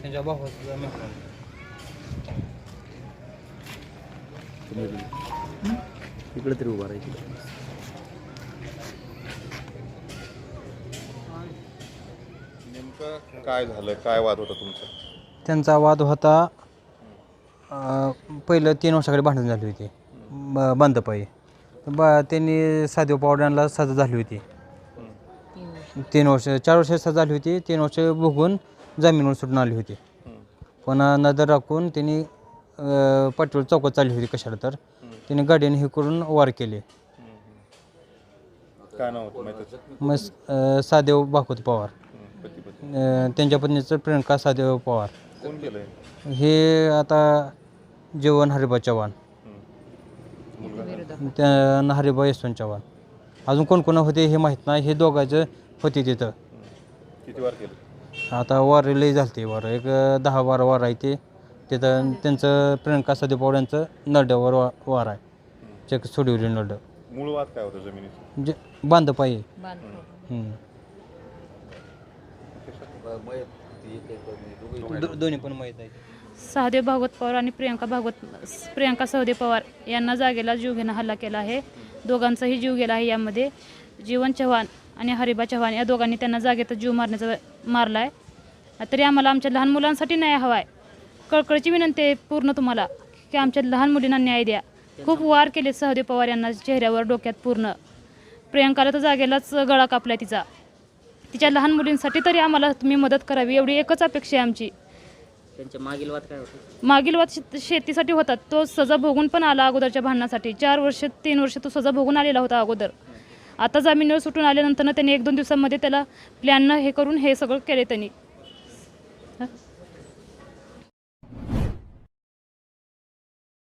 त्यांच्या भावाचा मेहमान इकडे तरी उभा नेमकं काय झालं? काय वाद होता तुमचा? त्यांचा वाद होता अं, पहिलं तीन वर्षाकडे भांडण झाली होती ब बांधपायी बा त्यांनी साधेव पावड्यांना सजा झाली होती. तीन वर्ष चार वर्ष सजा झाली होती. तीन वर्ष भोगून जामीनवर सुटून आली होती. पण नजर राखून त्यांनी अं, पाटीवर चौकात चालली होती कशाला तर. त्यांनी गाडीने हे करून वार केले. काय नाव होतं माहिती मग अं, सादेव भागवत पवार. पती पती अं, त्यांच्या पत्नीचं प्रियंका सादेव पवार. कोण केलंय? हे आता जेवण हरिबा चव्हाण. त्या हरिबा यशवंत चव्हाण. अजून कोण कोण होते हे माहीत नाही हे दोघांचं होते तिथं. किती वार केलं? आता वार लई झालते वार. एक दहा बारा वार आहे ते. तिथं त्यांचं प्रियंका सादेव पवार यांचं नरड्यावर वा वार आहे. चेक सोडवली नरड. मूळ वाद काय होतं जमिनीचं? म्हणजे बांध पाहिजे हम्म. दो- दोन्ही पण माहीत आहे सहदेव भागवत पवार आणि प्रियंका भागवत प्रियंका सहदेव पवार यांना जागेला जीव घेणं हल्ला केला आहे. दोघांचाही जीव गेला आहे यामध्ये. जीवन चव्हाण आणि हरिबा चव्हाण या दोघांनी त्यांना जागेत जीव मारण्याचा मारला आहे तरी आम्हाला आमच्या लहान मुलांसाठी न्याय हवा आहे कळकळीची विनंती आहे पूर्ण तुम्हाला की आमच्या लहान मुलींना न्याय द्या. खूप वार केले सहदेव पवार यांना चेहऱ्यावर डोक्यात पूर्ण. प्रियंकाला तर जागेलाच गळा कापला तिचा. तिच्या लहान मुलींसाठी तरी आम्हाला तुम्ही मदत करावी एवढी एकच अपेक्षा आहे आमची. त्यांच्या मागील वाद काय होतं? मागील वाद शेत- शेतीसाठी होता तो सजा भोगून पण आला अगोदरच्या भांडणासाठी. चार वर्ष तीन वर्ष तो सजा भोगून आलेला होता अगोदर. आता जामीनवर सुटून आल्यानंतर त्यांनी एक दोन दिवसामध्ये त्याला प्लॅननं हे करून हे सगळं केले त्यांनी.